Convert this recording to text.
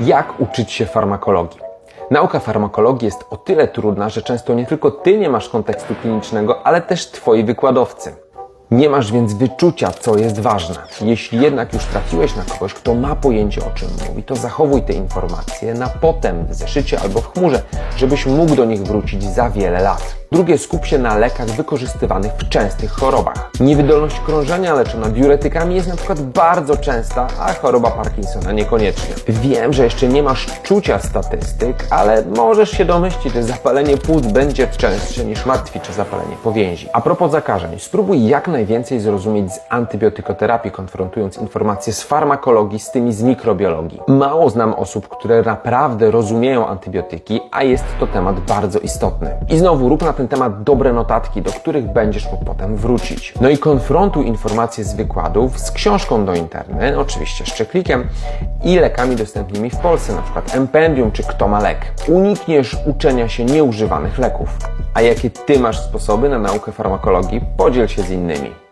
Jak uczyć się farmakologii? Nauka farmakologii jest o tyle trudna, że często nie tylko ty nie masz kontekstu klinicznego, ale też twoi wykładowcy. Nie masz więc wyczucia, co jest ważne. Jeśli jednak już trafiłeś na kogoś, kto ma pojęcie o czym mówi, to zachowuj te informacje na potem w zeszycie albo w chmurze, żebyś mógł do nich wrócić za wiele lat. Drugie, skup się na lekach wykorzystywanych w częstych chorobach. Niewydolność krążenia leczona diuretykami jest na przykład bardzo częsta, a choroba Parkinsona niekoniecznie. Wiem, że jeszcze nie masz czucia statystyk, ale możesz się domyślić, że zapalenie płuc będzie częstsze niż martwicze zapalenie powięzi. A propos zakażeń, spróbuj jak najwięcej zrozumieć z antybiotykoterapii, konfrontując informacje z farmakologii z tymi z mikrobiologii. Mało znam osób, które naprawdę rozumieją antybiotyki, a jest to temat bardzo istotny. I znowu rób na ten temat dobre notatki, do których będziesz mógł potem wrócić. No i konfrontuj informacje z wykładów z książką do interny, oczywiście z czeklikiem i lekami dostępnymi w Polsce, przykład Empendium czy Kto ma lek. Unikniesz uczenia się nieużywanych leków. A jakie ty masz sposoby na naukę farmakologii? Podziel się z innymi.